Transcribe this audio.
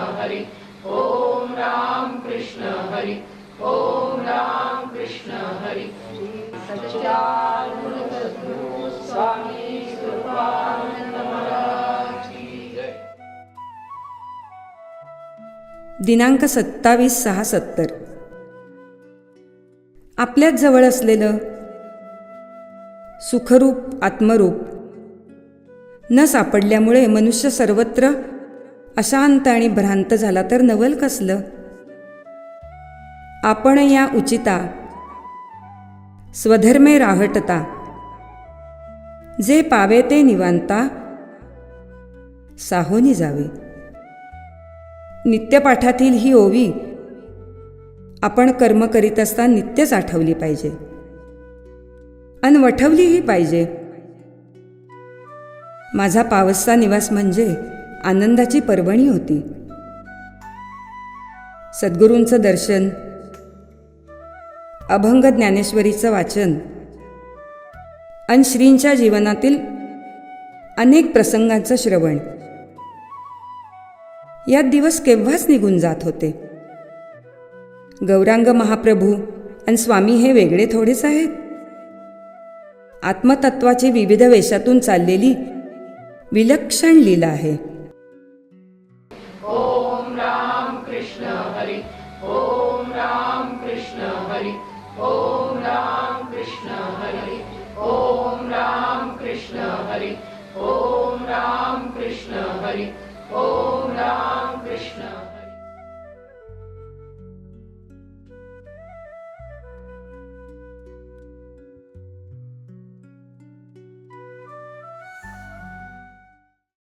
हरि। ओम राम कृष्ण हरि। ओम राम कृष्ण हरि। स्वामी दिनांक सत्तावीस सहा सत्तर. आपल्याच जवळ असलेलं सुखरूप आत्मरूप न सापडल्यामुळे मनुष्य सर्वत्र अशांत आणि भ्रांत झाला तर नवल कसलं? आपण या उचिता स्वधर्मे राहटता. जे पावे ते निवांता साहोनी जावे. नित्यपाठातील ही ओवी आपण कर्म करीत असता नित्यच आठवली पाहिजे. अनवठवलीही पाहिजे. माझा पावसचा निवास म्हणजे आनंदाची पर्वणी होती. सद्गुरूंचं दर्शन अभंग ज्ञानेश्वरीचं वाचन आणि श्रींच्या जीवनातील अनेक प्रसंगांचं श्रवण. यात दिवस केव्हाच निघून जात होते? गौरांग महाप्रभू आणि स्वामी हे वेगळे थोडेच आहेत? आत्मतत्वाची विविध वेशातून चाललेली विलक्षण लीला आहे. राम कृष्ण हरि। ॐ राम कृष्ण हरि। ॐ राम कृष्ण हरि। ॐ राम कृष्ण हरि। ॐ राम कृष्ण हरि। ॐ राम कृष्ण।